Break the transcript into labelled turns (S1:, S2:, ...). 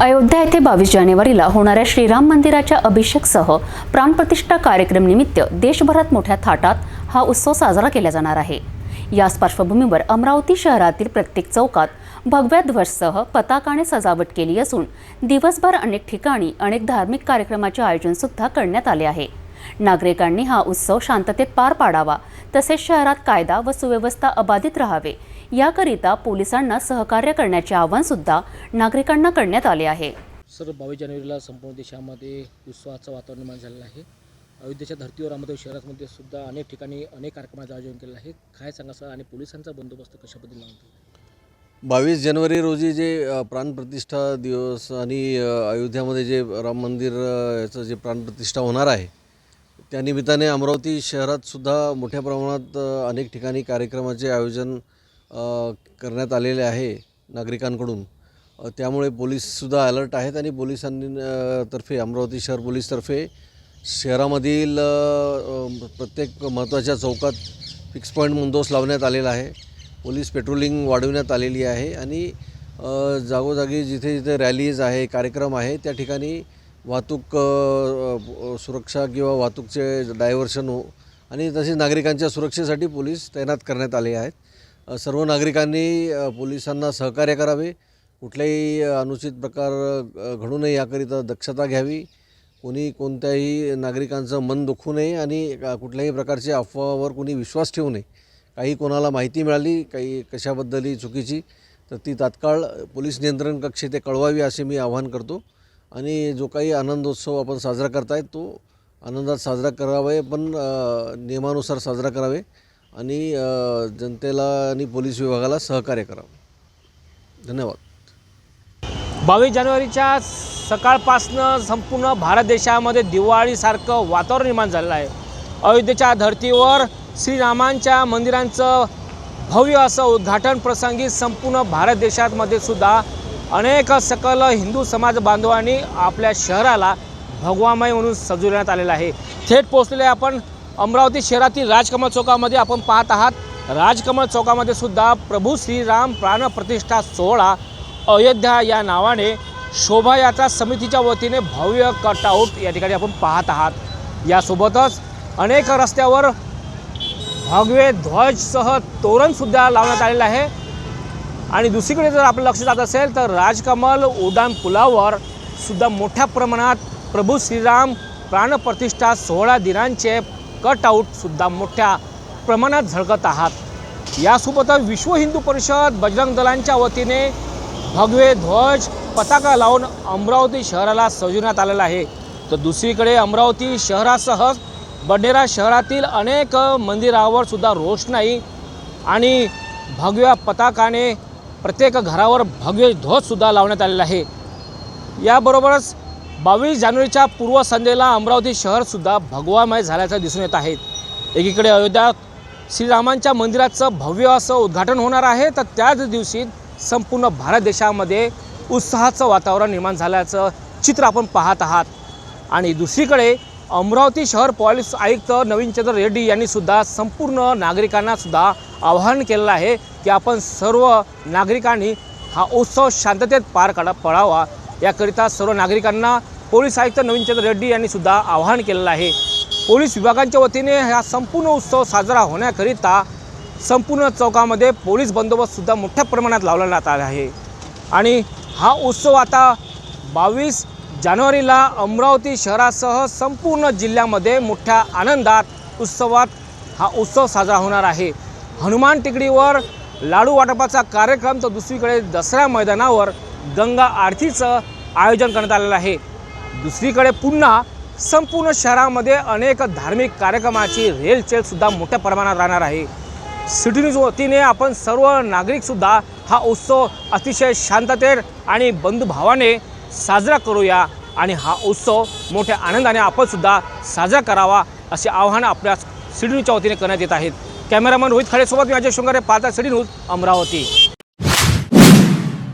S1: अयोध्या येथे बावीस जानेवारीला होणाऱ्या श्रीराम मंदिराच्या अभिषेकसह प्राणप्रतिष्ठा कार्यक्रम निमित्त देशभरात मोठ्या थाटात हा उत्सव साजरा केला जाणार आहे. याच पार्श्वभूमीवर अमरावती शहरातील प्रत्येक चौकात भगव्या ध्वजसह पताकाने सजावट केली असून दिवसभर अनेक ठिकाणी अनेक धार्मिक कार्यक्रमाचे आयोजन सुद्धा करण्यात आले आहे. नागरिकांनी हा उत्सव शांततेत पार पाडावा तसेच शहरात कायदा व सुव्यवस्था अबाधित राहावे. याकरिता पोलिसांना सहकार्य करण्याचे आवाहन सुद्धा नागरिकांना करण्यात आले आहे.
S2: सर बावीस जानेवारीला संपूर्ण देशामध्ये उत्सवाचं वातावरण निर्माण झालेलं आहे. अयोध्येच्या धर्तीवर अहमदनगर शहरामध्ये सुद्धा अनेक ठिकाणी अनेक कार्यक्रमाचं आयोजन केलं आहे. काय सांगा सर? आणि पोलिसांचा बंदोबस्त कशा पद्धतीने लावतो
S3: बावीस जानेवारी रोजी जे प्राणप्रतिष्ठा दिवस आणि अयोध्यामध्ये जे राम मंदिर याचं जे प्राणप्रतिष्ठा होणार आहे त्यानिमित्ताने अमरावती शहरातसुद्धा मोठ्या प्रमाणात अनेक ठिकाणी कार्यक्रमाचे आयोजन करण्यात आलेले आहे नागरिकांकडून. त्यामुळे पोलीससुद्धा अलर्ट आहेत आणि पोलिसांनी तर्फे अमरावती शहर पोलीसतर्फे शहरामधील प्रत्येक महत्त्वाच्या चौकात फिक्स पॉईंट मुंदोस लावण्यात आलेला आहे. पोलीस पेट्रोलिंग वाढवण्यात आलेली आहे आणि जागोजागी जिथे जिथे रॅलीज आहे कार्यक्रम आहे त्या ठिकाणी वाहतूक सुरक्षा किंवा वाहतूकचे डायव्हर्शन हो आणि तसेच नागरिकांच्या सुरक्षेसाठी पोलीस तैनात करण्यात आले आहेत. सर्व नागरिकांनी पोलिसांना सहकार्य करावे. कुठल्याही अनुचित प्रकार घडू नये याकरिता दक्षता घ्यावी. कोणी कोणत्याही नागरिकांचं मन दुखू नये आणि कुठल्याही प्रकारच्या अफवावर कोणी विश्वास ठेवू नये. काही कोणाला माहिती मिळाली काही कशाबद्दलही चुकीची तर ती तात्काळ पोलीस नियंत्रण कक्षेत ते कळवावी असे मी आवाहन करतो. आणि जो काही आनंदोत्सव आपण साजरा करताय तो आनंदात साजरा करावे पण नियमानुसार साजरा करावे आणि जनतेला आणि पोलीस विभागाला सहकार्य करावं. धन्यवाद.
S2: बावीस जानेवारीच्या सकाळपासनं संपूर्ण भारत देशामध्ये दिवाळीसारखं वातावरण निर्माण झालेलं आहे. अयोध्येच्या धर्तीवर श्रीरामांच्या मंदिरांचं भव्य असं उद्घाटन प्रसंगी संपूर्ण भारत देशामध्ये सुद्धा अनेक सकल हिंदू समाज बांधवांनी आपल्या शहराला भगवामय म्हणून सजवण्यात आलेला आहे. थेट पोहोचलेले आपण अमरावती शहरातील राजकमल चौकामध्ये. आपण पाहत आहात राजकमल चौकामध्ये सुद्धा प्रभू श्रीराम प्राणप्रतिष्ठा सोहळा अयोध्या या नावाने शोभायात्रा समितीच्या वतीने भव्य कटआउट या ठिकाणी आपण पाहत आहात. यासोबतच अनेक रस्त्यावर भगवे ध्वजसह तोरणसुद्धा लावण्यात आलेलं आहे. आणि दुसरीकडे जर आपलं लक्ष जात असेल तर राजकमल उड्डाण पुलावर सुद्धा मोठ्या प्रमाणात प्रभू श्रीराम प्राणप्रतिष्ठा सोहळा दिनांचे कटआउटसुद्धा मोठ्या प्रमाणात झळकत आहात. यासोबतच विश्व हिंदू परिषद बजरंग दलांच्या वतीने भगवे ध्वज पताका लावून अमरावती शहराला सजवण्यात आलेला आहे. तर दुसरीकडे अमरावती शहरासह बडनेरा शहरातील अनेक मंदिरावर सुद्धा रोषणाई आणि भगव्या पताकाने प्रत्येक घरावर भव्य ध्वजसुद्धा लावण्यात आलेला आहे. याबरोबरच बावीस जानेवारीच्या पूर्वसंध्येला अमरावती शहरसुद्धा भगवामय झाल्याचं दिसून येत आहे. एकीकडे अयोध्या श्रीरामांच्या मंदिराचं भव्य असं उद्घाटन होणार आहे तर त्याच दिवशी संपूर्ण भारत देशामध्ये उत्साहाचं वातावरण निर्माण झाल्याचं चित्र आपण पाहत आहात. आणि दुसरीकडे अमरावती शहर पोलीस आयुक्त नवीनचंद्र रेड्डी यांनीसुद्धा संपूर्ण नागरिकांनासुद्धा आवाहन केलेलं आहे की आपण सर्व नागरिकांनी हा उत्सव शांततेत पार काढा पळावा. याकरिता सर्व नागरिकांना पोलीस आयुक्त नवीनचंद्र रेड्डी यांनी सुद्धा आवाहन केलेलं आहे. पोलीस विभागांच्या वतीने हा संपूर्ण उत्सव साजरा होण्याकरिता संपूर्ण चौकामध्ये पोलीस बंदोबस्तसुद्धा मोठ्या प्रमाणात लावण्यात आला आहे. आणि हा उत्सव आता बावीस जानेवारीला अमरावती शहरासह संपूर्ण जिल्ह्यामध्ये मोठ्या आनंदात उत्सवात हा उत्सव साजरा होणार आहे. हनुमान टेकडीवर लाडू वाटपाचा कार्यक्रम तर दुसरीकडे दसऱ्या मैदानावर गंगा आरतीचं आयोजन करण्यात आलेलं आहे. दुसरीकडे पुन्हा संपूर्ण शहरामध्ये अनेक धार्मिक कार्यक्रमाची रेलचेलसुद्धा मोठ्या प्रमाणात राहणार आहे. सिटी न्यूज वतीने आपण सर्व नागरिकसुद्धा हा उत्सव अतिशय शांततेत आणि बंधुभावाने साजरा करूया आणि हा उत्सव मोठ्या आनंदाने आपणसुद्धा साजरा करावा असे आवाहन आपल्या सिटी न्यूजच्या वतीने करण्यात येत आहेत. कॅमेरामन रोहित खडेसोबत मी अजय शृंगारे पाहता सिटी न्यूज अमरावती.